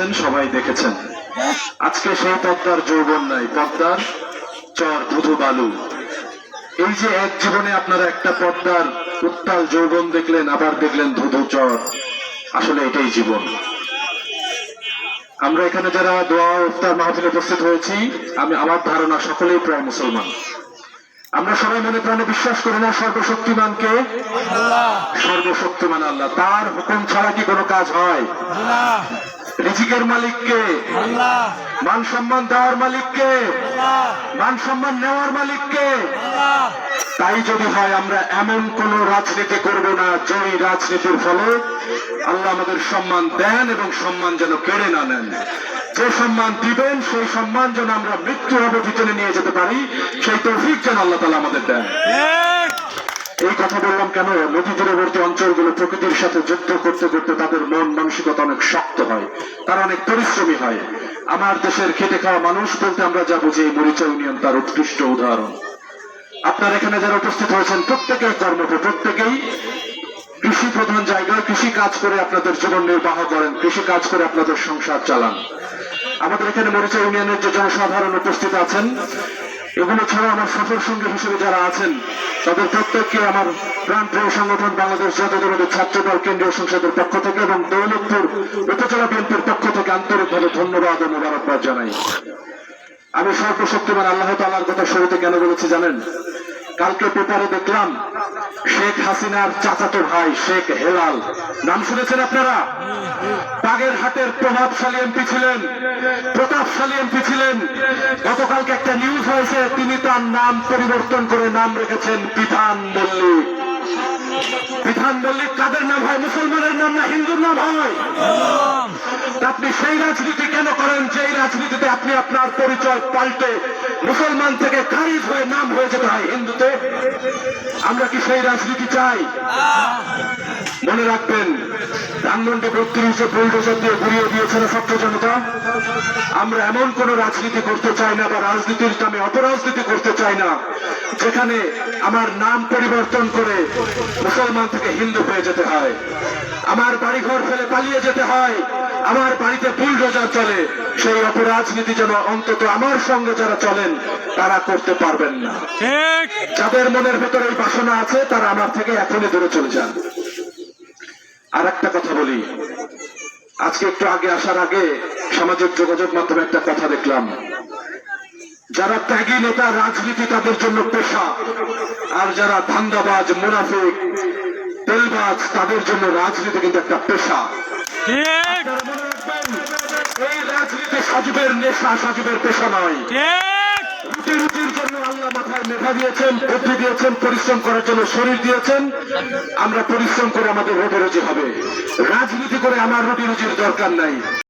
আছেন সবাই দেখেছেন। আজকে সেই পদ্মার যৌবন নাই। পদ্মার চর ধুধু বালু। এই যে এক জীবনে আপনারা একটা পদ্মার উত্তাল যৌবন দেখলেন আবার দেখলেন ধুধু চর। আসলে এটাই জীবন। আমরা এখানে যারা দোয়া ইফতার মাহফিলে উপস্থিত হয়েছি আমি আমার ধারণা সকলেই প্রায় মুসলমান। আমরা সবাই মনে প্রাণে বিশ্বাস করি না সর্বশক্তিমানকে। সর্বশক্তিমান আল্লাহ। তার হুকুম ছাড়া কি কোনো কাজ হয়? রিজিকের মালিককে। মান সম্মান দেওয়ার মালিককে। মান সম্মান নেওয়ার মালিককে। তাই যদি হয় আমরা এমন কোন রাজনীতি করব না যেই রাজনীতির ফলে আল্লাহ আমাদের সম্মান দেন এবং সম্মান যেন কেড়ে না নেন। যে সম্মান দিবেন সেই সম্মান যেন আমরা মৃত্যু অবধি টেনে নিয়ে যেতে পারি সেই তৌফিক যেন আল্লাহ তালা আমাদের দেন। এই কথা বললাম কেন? নদী তীরবর্তী অঞ্চলগুলো প্রকৃতির সাথে যুদ্ধ করতে করতে তাদের মন মানসিকতা অনেক শক্ত হয়, তারা অনেক পরিশ্রমী হয়। আমার দেশের খেটে খাওয়া মানুষ বলতে আমরা যা বুঝি, এই মরিচা ইউনিয়ন তার উৎকৃষ্ট উদাহরণ। আপনার এখানে যারা উপস্থিত হয়েছেন প্রত্যেকেই কর্মঠ প্রত্যেকেই কৃষি প্রধান জায়গায় কৃষি কাজ করে আপনাদের জীবন নির্বাহ করেন, কৃষি কাজ করে আপনাদের সংসার চালান। আমাদের এখানে মরিচা ইউনিয়নের যে জনসাধারণ উপস্থিত আছেন এগুলো ছাড়া আমার সফল সঙ্গী হিসেবে যারা আছেন, তাদের প্রত্যেককে আমার প্রাণপ্রিয় সংগঠন বাংলাদেশ জাতীয়তাবাদী ছাত্র দল, কেন্দ্রীয় সংসদের পক্ষ থেকে এবং দৌলতপুর উপজেলা বিএনপির পক্ষ থেকে আন্তরিকভাবে ধন্যবাদ ও মোবারকবাদ জানাই। আমি সর্বশক্তিমান আল্লাহ তালার কথা শুরুতে কেন বলেছি জানেন? কালকে পেপারে দেখলাম শেখ হাসিনার চাচাতো ভাই শেখ হেলাল। নাম শুনেছেন আপনারা? বাগেরহাটের প্রভাবশালী এমপি ছিলেন, প্রতাপশালী এমপি ছিলেন। গতকালকে একটা নিউজ হয়েছে, তিনি তার নাম পরিবর্তন করে নাম রেখেছেন বিধান মল্লিক। বিধান বললে কাদের নাম হয়? মুসলমানের নাম না হিন্দুর নাম হয়? আপনি সেই রাজনীতি কেন করেন যেই রাজনীতিতে আপনি আপনার পরিচয় পাল্টে মুসলমান থেকে খারিজ হয়ে নাম হয়ে যেতে হয় হিন্দুতে? আমরা কি সেই রাজনীতি চাই? মনে রাখবেন ধানমন্ডি বত্রিশে বুলডোজার দিয়ে ঘুরিয়ে দিয়েছে না ছাত্র জনতা? আমরা এমন কোন রাজনীতি করতে চাই না বা রাজনীতির নামে অপরাজনীতি করতে চাই না যেখানে আমার নাম পরিবর্তন করে মুসলমান থেকে হিন্দু হয়ে যেতে হয়। আমার বাড়িঘর ফেলে পালিয়ে যেতে হয় আমার বাড়িতে বুলডোজার চলে সেই অপরাজনীতি যেন অন্তত আমার সঙ্গে যারা চলেন তারা করতে পারবেন না। ঠিক। যাদের মনের ভেতরে এই বাসনা আছে তারা আমার থেকে এখনই দূরে চলে যান। আর একটা কথা বলি। আজকে একটু আগে আসার আগে সামাজিক যোগাযোগ মাধ্যমে একটা কথা দেখলাম। যারা ত্যাগী নেতা রাজনীতি তাদের জন্য পেশা। আর যারা ধান্দাবাজ মুনাফিক তেলবাজ তাদের জন্য রাজনীতি কিন্তু একটা পেশা। এই রাজনীতি সাজুবের নেশা সাজুবের পেশা নয়। দিয়েছেন পরিশ্রম করার জন্য শরীর দিয়েছেন। আমরা পরিশ্রম করে আমাদের রুটি রুজি হবে। রাজনীতি করে আমার রুটি রুজির দরকার নাই।